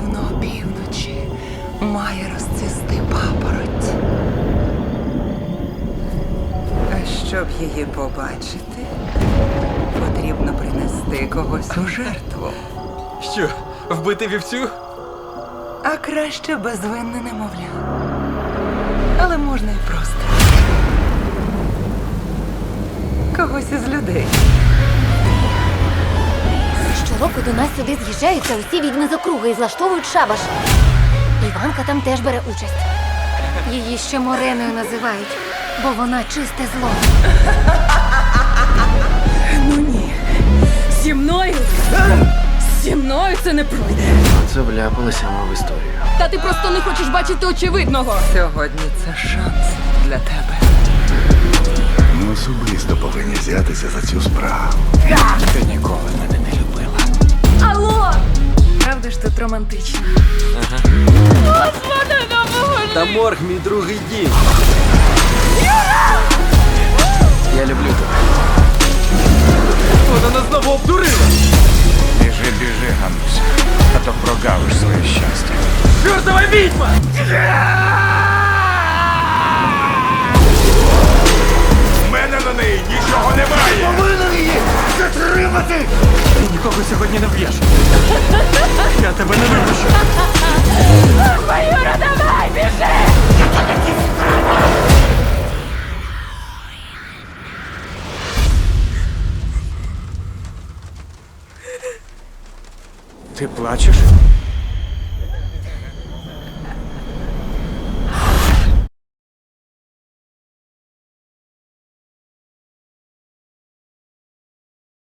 рівно опівночі має розцвісти папороть. А щоб її побачити, потрібно принести когось у жертву. Що, вбити вівцю? А краще безвинне немовля. Але можна і просто. Когось із людей. Щороку до нас сюди з'їжджаються усі відьми з округи і влаштовують шабаш. Іванка там теж бере участь. Її ще Мореною називають, бо вона чисте зло. Ну ні. Зі мною. Зі мною це не пройде. Це вляпалися ми в історію. Та ти просто не хочеш бачити очевидного. Сьогодні це шанс для тебе. Ми особисто повинні взятися за цю справу. Правда ж тут романтично? Господи, допоможи! Та морг мій другий дім. Я люблю тебе. Вона нас знову обдурила. Біжи, біжи, Гануся, а то прогавиш своє щастя. Чортова відьма! Ти нікого сьогодні не вб'єш. Я тебе не випущу. Юра, давай, біжи! Ти плачеш?